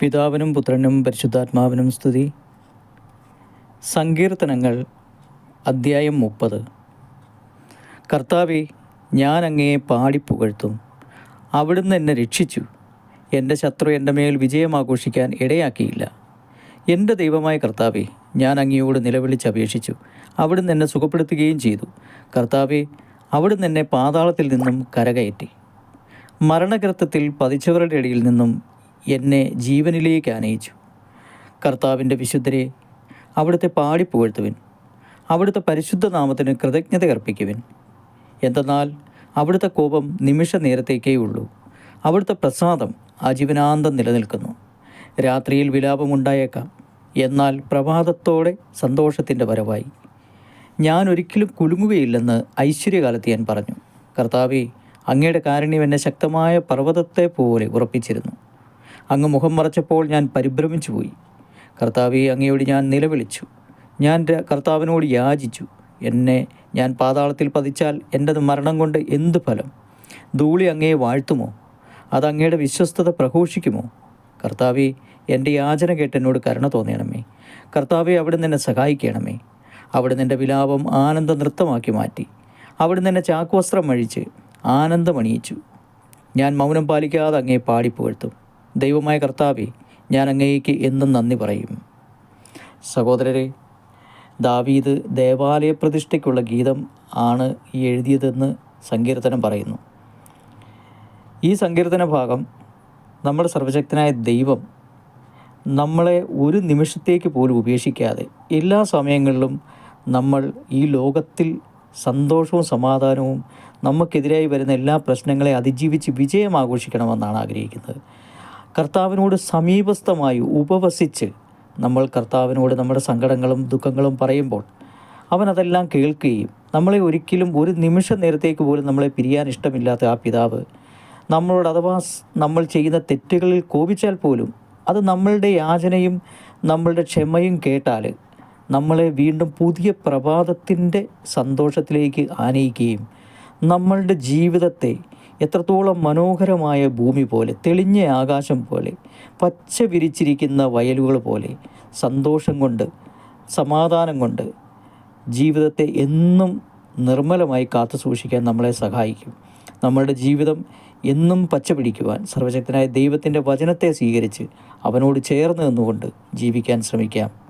പിതാവിനും പുത്രനും പരിശുദ്ധാത്മാവിനും സ്തുതി. സങ്കീർത്തനങ്ങൾ അദ്ധ്യായം മുപ്പത്. കർത്താവെ ഞാൻ അങ്ങയെ പാടിപ്പുകഴ്ത്തും അവിടുന്ന് എന്നെ രക്ഷിച്ചു. എന്റെ ശത്രു എന്റെ മേൽ വിജയമാഘോഷിക്കാൻ ഇടയാക്കിയില്ല. എന്റെ ദൈവമായ കർത്താവെ ഞാൻ അങ്ങയോട് നിലവിളിച്ചപേക്ഷിച്ചു അവിടുന്ന് എന്നെ സുഖപ്പെടുത്തുകയും ചെയ്തു. കർത്താവെ അവിടുന്ന് എന്നെ പാതാളത്തിൽ നിന്നും കരകയറ്റി. മരണകൃത്യത്തിൽ പതിച്ചവരുടെ ഇടയിൽ നിന്നും എന്നെ ജീവനിലേക്ക് ആനയിച്ചു. കർത്താവിന്റെ വിശുദ്ധരെ അവിടുത്തെ പാടിപ്പുകഴ്ത്തുവിൻ. അവിടുത്തെ പരിശുദ്ധ നാമത്തിന് കൃതജ്ഞത അർപ്പിക്കുവിൻ. എന്തെന്നാൽ അവിടുത്തെ കോപം നിമിഷ നേരത്തേക്കേ ഉള്ളൂ. അവിടുത്തെ പ്രസാദം ആജീവനാന്തം നിലനിൽക്കുന്നു. രാത്രിയിൽ വിലാപമുണ്ടായേക്കാം എന്നാൽ പ്രഭാതത്തോടെ സന്തോഷത്തിന്റെ വരവായി. ഞാൻ ഒരിക്കലും കുലുങ്ങുകയില്ലെന്ന് ഐശ്വര്യകാലത്ത് ഞാൻ പറഞ്ഞു. കർത്താവെ അങ്ങയുടെ കാരുണ്യം എന്നെ ശക്തമായ പർവതത്തെ പോലെ ഉറപ്പിച്ചിരുന്നു. അങ്ങ് മുഖം മറച്ചപ്പോൾ ഞാൻ പരിഭ്രമിച്ചു പോയി. കർത്താവെ അങ്ങയോട് ഞാൻ നിലവിളിച്ചു. ഞാൻ കർത്താവിനോട് യാചിച്ചു. എന്നെ ഞാൻ പാതാളത്തിൽ പതിച്ചാൽ എന്റെ മരണം കൊണ്ട് എന്ത് ഫലം? ധൂളി അങ്ങയെ വാഴ്ത്തുമോ? അത് അങ്ങയുടെ വിശ്വസ്തത പ്രഘോഷിക്കുമോ? കർത്താവെ എന്റെ യാചന കേട്ട് എന്നോട് കരുണ തോന്നിയണമേ കർത്താവെ അവിടെ നിന്നെ സഹായിക്കണമേ. അവിടെ എന്റെ വിലാപം ആനന്ദ നൃത്തമാക്കി മാറ്റി. അവിടെ നിന്നെ ചാക്കുവസ്ത്രം അഴിച്ച് ആനന്ദമണിയിച്ചു. ഞാൻ മൗനം പാലിക്കാതെ അങ്ങേ പാടിപ്പുകഴ്ത്തും. ദൈവമായ കർത്താവെ ഞാൻ അങ്ങേക്ക് എന്നും നന്ദി പറയും. സഹോദരരെ ദാവീദ് ദേവാലയ പ്രതിഷ്ഠയ്ക്കുള്ള ഗീതം ആണ് ഈ എഴുതിയതെന്ന് സങ്കീർത്തനം പറയുന്നു. ഈ സങ്കീർത്തന ഭാഗം നമ്മുടെ സർവശക്തനായ ദൈവം നമ്മളെ ഒരു നിമിഷത്തേക്ക് പോലും ഉപേക്ഷിക്കാതെ എല്ലാ സമയങ്ങളിലും നമ്മൾ ഈ ലോകത്തിൽ സന്തോഷവും സമാധാനവും നമുക്കെതിരായി വരുന്ന എല്ലാ പ്രശ്നങ്ങളെ അതിജീവിച്ച് വിജയം ആഘോഷിക്കണമെന്നാണ് ആഗ്രഹിക്കുന്നത്. കർത്താവിനോട് സമീപസ്ഥമായി ഉപവസിച്ച് നമ്മൾ കർത്താവിനോട് നമ്മുടെ സങ്കടങ്ങളും ദുഃഖങ്ങളും പറയുമ്പോൾ അവൻ അതെല്ലാം കേൾക്കുകയും നമ്മളെ ഒരിക്കലും ഒരു നിമിഷ നേരത്തേക്ക് പോലും നമ്മളെ പിരിയാൻ ഇഷ്ടമില്ലാത്ത ആ പിതാവ് നമ്മളോട് അഥവാ നമ്മൾ ചെയ്യുന്ന തെറ്റുകളിൽ കോപിച്ചാൽ പോലും അത് നമ്മളുടെ യാചനയും നമ്മളുടെ ക്ഷമയും കേട്ടാൽ നമ്മളെ വീണ്ടും പുതിയ പ്രഭാതത്തിന്റെ സന്തോഷത്തിലേക്ക് ആനയിക്കുകയും നമ്മളുടെ ജീവിതത്തെ എത്രത്തോളം മനോഹരമായ ഭൂമി പോലെ തെളിഞ്ഞ ആകാശം പോലെ പച്ച വിരിച്ചിരിക്കുന്ന വയലുകൾ പോലെ സന്തോഷം കൊണ്ട് സമാധാനം കൊണ്ട് ജീവിതത്തെ എന്നും നിർമ്മലമായി കാത്തു സൂക്ഷിക്കാൻ നമ്മളെ സഹായിക്കും. നമ്മളുടെ ജീവിതം എന്നും പച്ച പിടിക്കുവാൻ സർവശക്തനായ ദൈവത്തിന്റെ വചനത്തെ സ്വീകരിച്ച് അവനോട് ചേർന്ന് നിന്നുകൊണ്ട് ജീവിക്കാൻ ശ്രമിക്കാം.